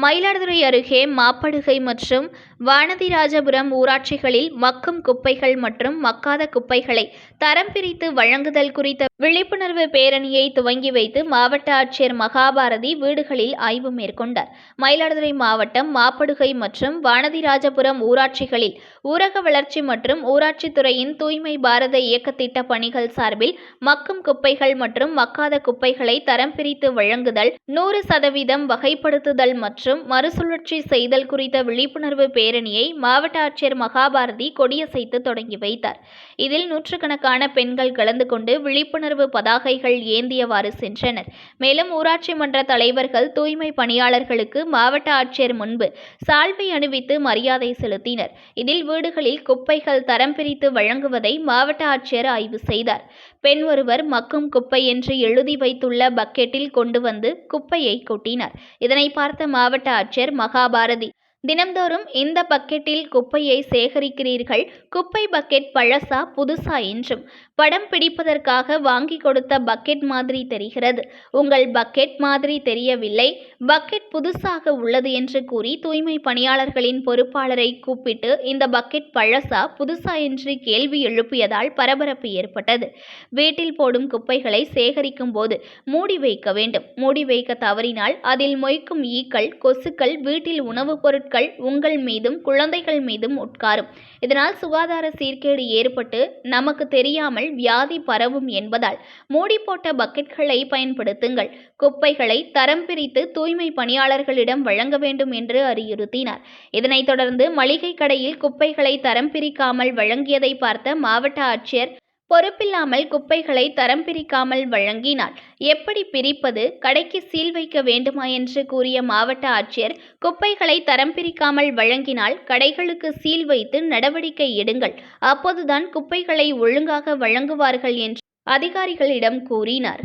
மயிலாடுதுறை அருகே மாப்படுகை மற்றும் வானதிராஜபுரம் ஊராட்சிகளில் மக்கும் குப்பைகள் மற்றும் மக்காத குப்பைகளை தரம் பிரித்து வழங்குதல் குறித்த விழிப்புணர்வு பேரணியை துவங்கி வைத்து மாவட்ட ஆட்சியர் மகாபாரதி வீடுகளில் ஆய்வு மேற்கொண்டார். மயிலாடுதுறை மாவட்டம் மாப்படுகை மற்றும் வானதிராஜபுரம் ஊராட்சிகளில் ஊரக வளர்ச்சி மற்றும் ஊராட்சித்துறையின் தூய்மை பாரத இயக்க திட்ட பணிகள் சார்பில் மக்கும் குப்பைகள் மற்றும் மக்காத குப்பைகளை தரம் பிரித்து வழங்குதல் நூறு சதவீதம் வகைப்படுத்துதல் மற்றும் மறுசுழற்சி செய்தல் குறித்த விழிப்புணர்வு பேரணியை மாவட்ட ஆட்சியர் மகாபாரதி கொடியசைத்து தொடங்கி வைத்தார். இதில் நூற்றுக்கணக்கான பெண்கள் கலந்து கொண்டு விழிப்புணர்வு பதாகைகள் ஏந்தியவாறு சென்றனர். மேலும் ஊராட்சி மன்ற தலைவர்கள் தூய்மை பணியாளர்களுக்கு மாவட்ட ஆட்சியர் முன்பு சால்வை அணிவித்து மரியாதை செலுத்தினர். இதில் வீடுகளில் குப்பைகள் தரம் பிரித்து வழங்குவதை மாவட்ட ஆட்சியர் ஆய்வு செய்தார். பெண் ஒருவர் மக்கும் குப்பை என்று எழுதி வைத்துள்ள பக்கெட்டில் கொண்டு வந்து குப்பையை கொட்டினார். இதனை பார்த்த மாவட்ட ஆட்சியர் மகாபாரதி. தினம்தோறும் இந்த பக்கெட்டில் குப்பையை சேகரிக்கிறீர்கள். குப்பை பக்கெட் பழசா புதுசா என்றும். படம் பிடிப்பதற்காக வாங்கி கொடுத்த பக்கெட் மாதிரி தெரிகிறது. உங்கள் பக்கெட் மாதிரி தெரியவில்லை. பக்கெட் புதுசாக உள்ளது என்று கூறி தூய்மை பணியாளர்களின் பொறுப்பாளரை கூப்பிட்டு இந்த பக்கெட் பழசா புதுசா என்று கேள்வி எழுப்பியதால் பரபரப்பு ஏற்பட்டது. வீட்டில் போடும் குப்பைகளை சேகரிக்கும் போது மூடி வைக்க வேண்டும். மூடி வைக்க தவறினால் அதில் மொய்க்கும் ஈக்கள் கொசுக்கள் வீட்டில் உணவுப் பொருட்கள் உங்கள் மீதும் குழந்தைகள் மீதும் உட்காரும். இதனால் சுகாதார சீர்கேடு ஏற்பட்டு நமக்கு தெரியாமல் வியாதி பரவும் என்பதால் மூடி போட்ட பக்கெட்களை பயன்படுத்துங்கள். குப்பைகளை தரம் பிரித்து தூய்மை பணியாளர்களிடம் வழங்க வேண்டும் என்று அறிவுறுத்தினார். இதனைத் தொடர்ந்து மளிகை கடையில் குப்பைகளை தரம் பிரிக்காமல் வழங்கியதை பார்த்த மாவட்ட ஆட்சியர் பொறுப்பில்லாமல் குப்பைகளை தரம் பிரிக்காமல் வழங்கினால் எப்படி பிரிப்பது? கடைக்கு சீல் வைக்க வேண்டுமா? என்று கூறிய மாவட்ட ஆட்சியர் குப்பைகளை தரம் பிரிக்காமல் வழங்கினால் கடைகளுக்கு சீல் வைத்து நடவடிக்கை எடுங்கள். அப்போதுதான் குப்பைகளை ஒழுங்காக வழங்குவார்கள் என்று அதிகாரிகளிடம் கூறினார்.